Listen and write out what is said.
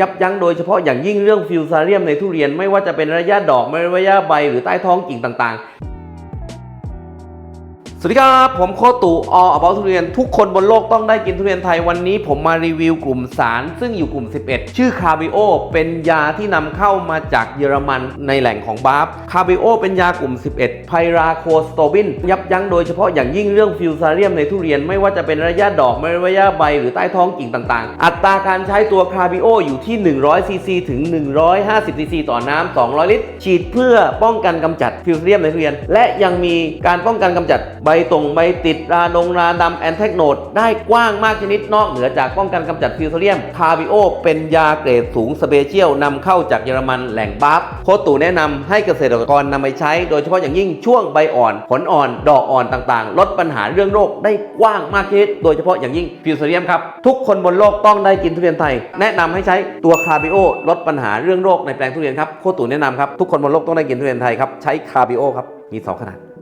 ยับยั้งโดยเฉพาะอย่างยิ่งเรื่องฟิวซาเรียมในทุเรียนไม่ว่าจะเป็นระยะดอกไม่ระยะใบหรือใต้ท้องกิ่งต่างๆ สวัสดีครับ ผมโคตู่ออ about ทุเรียนทุกคนบนโลกต้องได้กินทุเรียนไทยวันนี้ ผมมารีวิวกลุ่มสาร ซึ่งอยู่กลุ่ม 11 ชื่อคาบิโอ เป็นยาที่นำเข้ามาจากเยอรมันในแหล่งของบาฟคาบิโอเป็นยากลุ่ม 11 ไพราโคสโตบิน ยับยั้งโดยเฉพาะอย่างยิ่งเรื่องฟิวซาเรียมในทุเรียนไม่ว่าจะเป็นระยะดอกไม่ระยะใบหรือใต้ท้องกิ่งต่างๆ อัตราการใช้ตัวคาบิโออยู่ที่ 100ซีซีถึง 150ซีซีต่อน้ำ200 ลิตร ฉีดเพื่อป้องกันกำจัดฟิวซาเรียมในทุเรียน และยังมีการป้องกันกำจัดใบตรงใบติดราดงราดำแอนแทกโนดได้กว้างมากชนิดนอกเหนือจากป้องกันกำจัดฟิวซเรียม คาบิโอเป็นยาเกรดสูงสเปเชียลนำเข้าจากเยอรมันแหล่งบัฟโคตูแนะนำให้เกษตรกรนำไปใช้ โดยเฉพาะอย่างยิ่งช่วงใบอ่อน ผลอ่อน ดอกอ่อนต่างๆ ลดปัญหาเรื่องโรคได้กว้างมากชนิดโดยเฉพาะอย่างยิ่งฟิวซเรียมครับ ทุกคนบนโลกต้องได้กินทุเรียนไทย แนะนำให้ใช้ตัวคาบิโอลดปัญหาเรื่องโรคในแปลงทุเรียนครับโคตูแนะนำครับทุกคนบนโลกต้องได้กินทุเรียนไทยครับใช้คาบิโอครับมีสองขนาด